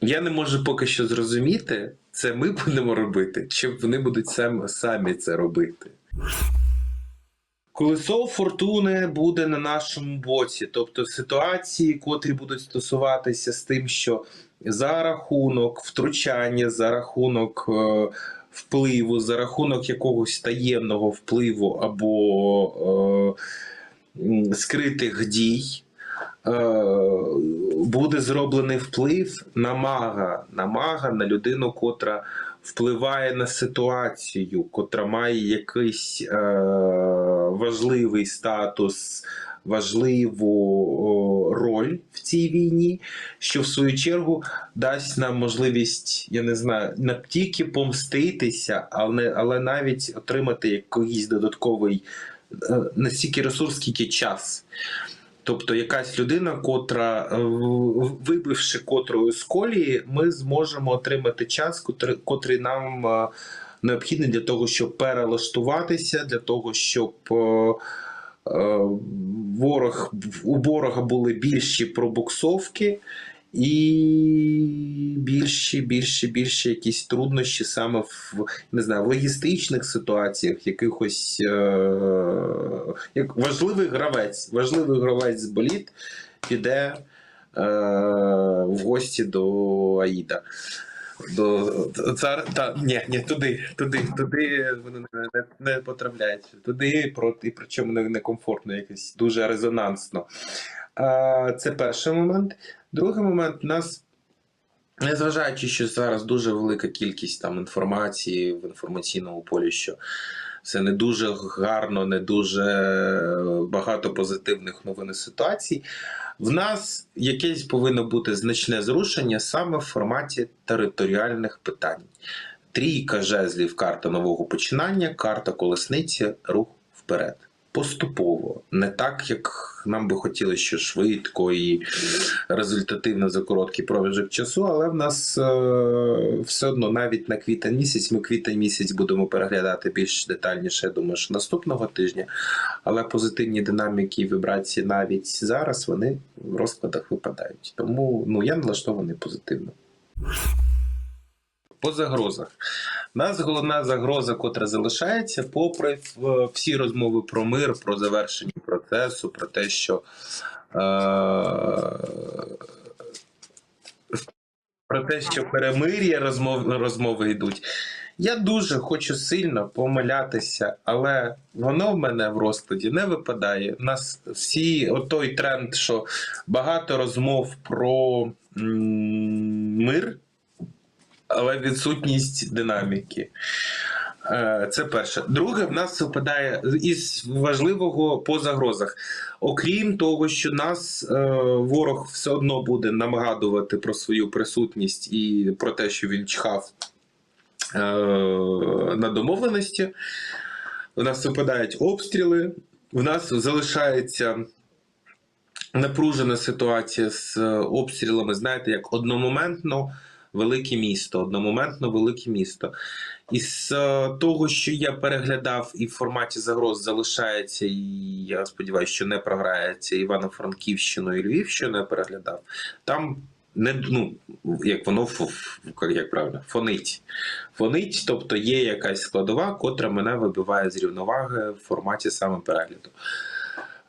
Я не можу поки що зрозуміти, це ми будемо робити, чи вони будуть сам, самі це робити. Колесо фортуни буде на нашому боці, тобто ситуації, котрі будуть стосуватися з тим, що за рахунок втручання, за рахунок е, впливу, за рахунок якогось таємного впливу або е, скритих дій. Е, Буде зроблений вплив на мага, на людину, котра впливає на ситуацію, котра має якийсь е, важливий статус, важливу роль в цій війні, що в свою чергу дасть нам можливість, я не знаю, не тільки помститися, але, але навіть отримати якийсь додатковий е, не ресурс, скільки час. Тобто якась людина, котра, е, вибивши котрою з колії, ми зможемо отримати час, котрий, нам е, необхідний для того, щоб перелаштуватися, для того, щоб е, ворог, у ворога були більші пробуксовки і більші, більші, більші якісь труднощі саме в не знаю, в логістичних ситуаціях, якихось е, як важливий гравець, важливий гравець з боліт піде е, в гості до Аїда. До цар та ні, ні, туди, туди, туди вони не, не, потрапляють. Туди проти, причому не- некомфортно, якось дуже резонансно. Це перший момент. Другий момент у нас. Незважаючи, що зараз дуже велика кількість там інформації в інформаційному полі, що це не дуже гарно, не дуже багато позитивних новин і ситуацій. В нас якесь повинно бути значне зрушення саме в форматі територіальних питань. Трійка жезлів, карта нового починання, карта колесниці, рух вперед. Поступово, не так, як нам би хотілося, що швидко і результативно за короткий проміжок часу, але в нас е, все одно навіть на квітень місяць, ми квітень місяць будемо переглядати більш детальніше, я думаю, що наступного тижня. Але позитивні динаміки і вібрації навіть зараз вони в розкладах випадають. Тому ну, я налаштований позитивно. По загрозах. У нас головна загроза, котра залишається, попри всі розмови про мир, про завершення процесу, про те, що е- про те, що перемир'я розмов, розмови йдуть. Я дуже хочу сильно помилятися, але воно в мене в розкладі не випадає. У нас всі отой тренд, що багато розмов про м, мир, але відсутність динаміки. Е, Це перше. Друге, в нас випадає із важливого по загрозах. Окрім того, що нас е, ворог все одно буде нагадувати про свою присутність і про те, що він чхав е, на домовленості. У нас випадають обстріли, у нас залишається напружена ситуація з е, обстрілами, знаєте, як одномоментно велике місто, одномоментно велике місто. Із е, того, що я переглядав і в форматі загроз залишається, і я сподіваюся, що не програється Івано-Франківщину і Львівщину я переглядав. Там не ну, як воно як правильно, фонить. Фонить, тобто є якась складова, котра мене вибиває з рівноваги в форматі саме перегляду.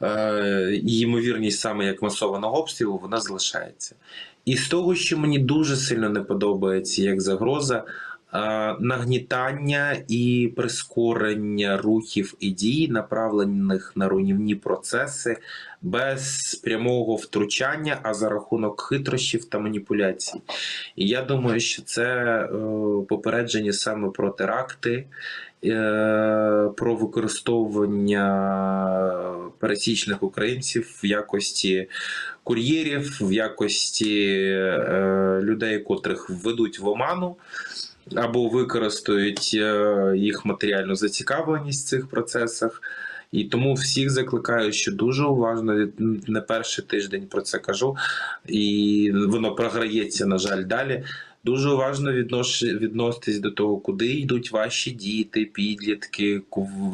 Е, і ймовірність саме як масованого обстрілу, вона залишається. І з того, що мені дуже сильно не подобається як загроза, нагнітання і прискорення рухів і дій, направлених на руйнівні процеси без прямого втручання, а за рахунок хитрощів та маніпуляцій. І я думаю, що це е, попередження саме про теракти. е, Про використовування пересічних українців в якості кур'єрів, в якості е, людей, котрих введуть в оману, або використають е, їх матеріальну зацікавленість в цих процесах. І тому всіх закликаю, що дуже уважно не перший тиждень про це кажу, і воно програється, на жаль, далі. Дуже уважно віднош... відноситись до того, куди йдуть ваші діти, підлітки,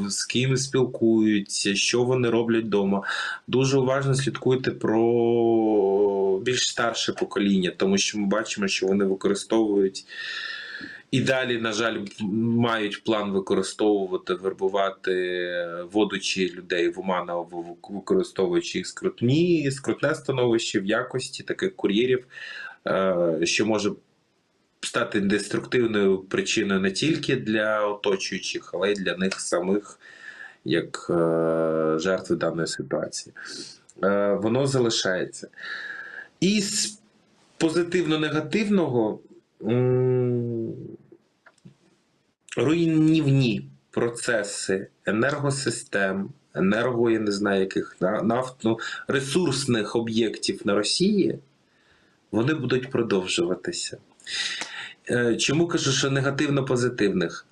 з ким спілкуються, що вони роблять вдома. Дуже уважно слідкуйте про більш старше покоління, тому що ми бачимо, що вони використовують і далі, на жаль, мають план використовувати, вербувати, водучи людей в оману, в- використовуючи їх скрутні, скрутне становище в якості таких кур'єрів, е, що може стати деструктивною причиною не тільки для оточуючих, але й для них самих, як е, жертви даної ситуації. Е, Воно залишається. І з позитивно-негативного руйнівні процеси енергосистем, енерго, я не знаю, яких на- нафт, ну, ресурсних об'єктів на Росії, вони будуть продовжуватися. Е, Чому кажу, що негативно-позитивних?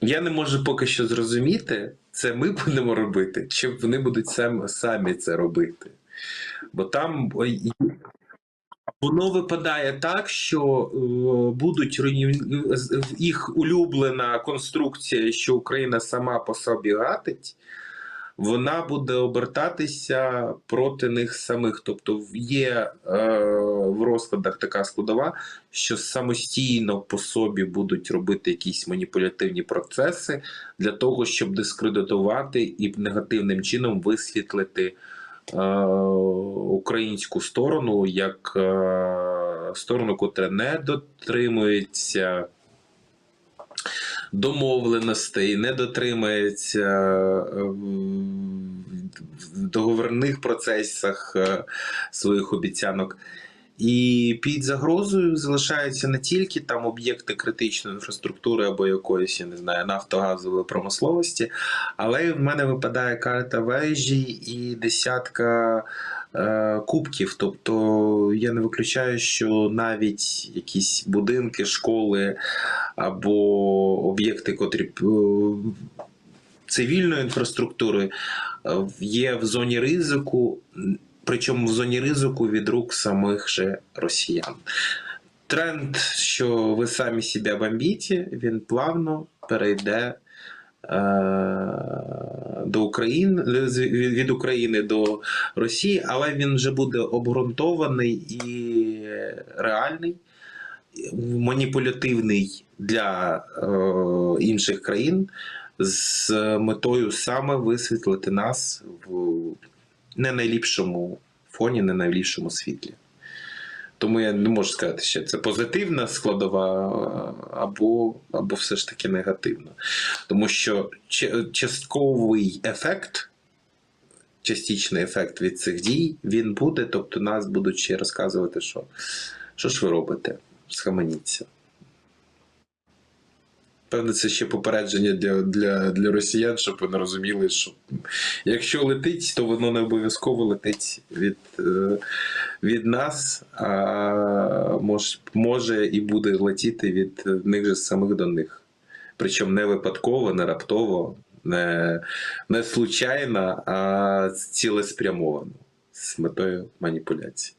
Я не можу поки що зрозуміти, це ми будемо робити, чи вони будуть самі це робити. Бо там воно випадає так, що е, будуть їх улюблена конструкція, що Україна сама по собі гатить, вона буде обертатися проти них самих. Тобто є е, в розкладах така складова, що самостійно по собі будуть робити якісь маніпулятивні процеси для того, щоб дискредитувати і негативним чином висвітлити українську сторону як е, сторону, котра не дотримується домовленостей, не дотримується е, в договірних процесах е, своїх обіцянок. І під загрозою залишаються не тільки там об'єкти критичної інфраструктури або якоїсь, я не знаю, нафтогазової промисловості, але в мене випадає карта вежі і десятка е, кубків. Тобто я не виключаю, що навіть якісь будинки, школи або об'єкти, котрі е, цивільної інфраструктури е, є в зоні ризику, причому в зоні ризику від рук самих же росіян. Тренд, що ви самі себе бомбите, він плавно перейде е, до України від України до Росії, але він вже буде обґрунтований і реальний, маніпулятивний для е, інших країн з метою саме висвітлити нас в не найліпшому фоні, не найліпшому світлі. Тому я не можу сказати, що це позитивна складова або, або все ж таки негативна. Тому що частковий ефект, частичний ефект від цих дій, він буде, тобто нас будуть ще розказувати, що, що ж ви робите, схаменіться. Певне, це ще попередження для, для, для росіян, щоб вони розуміли, що якщо летить, то воно не обов'язково летить від, е, від нас, а може, може і буде летіти від них же самих до них. Причому не випадково, не раптово, не, не случайно, а цілеспрямовано з метою маніпуляції.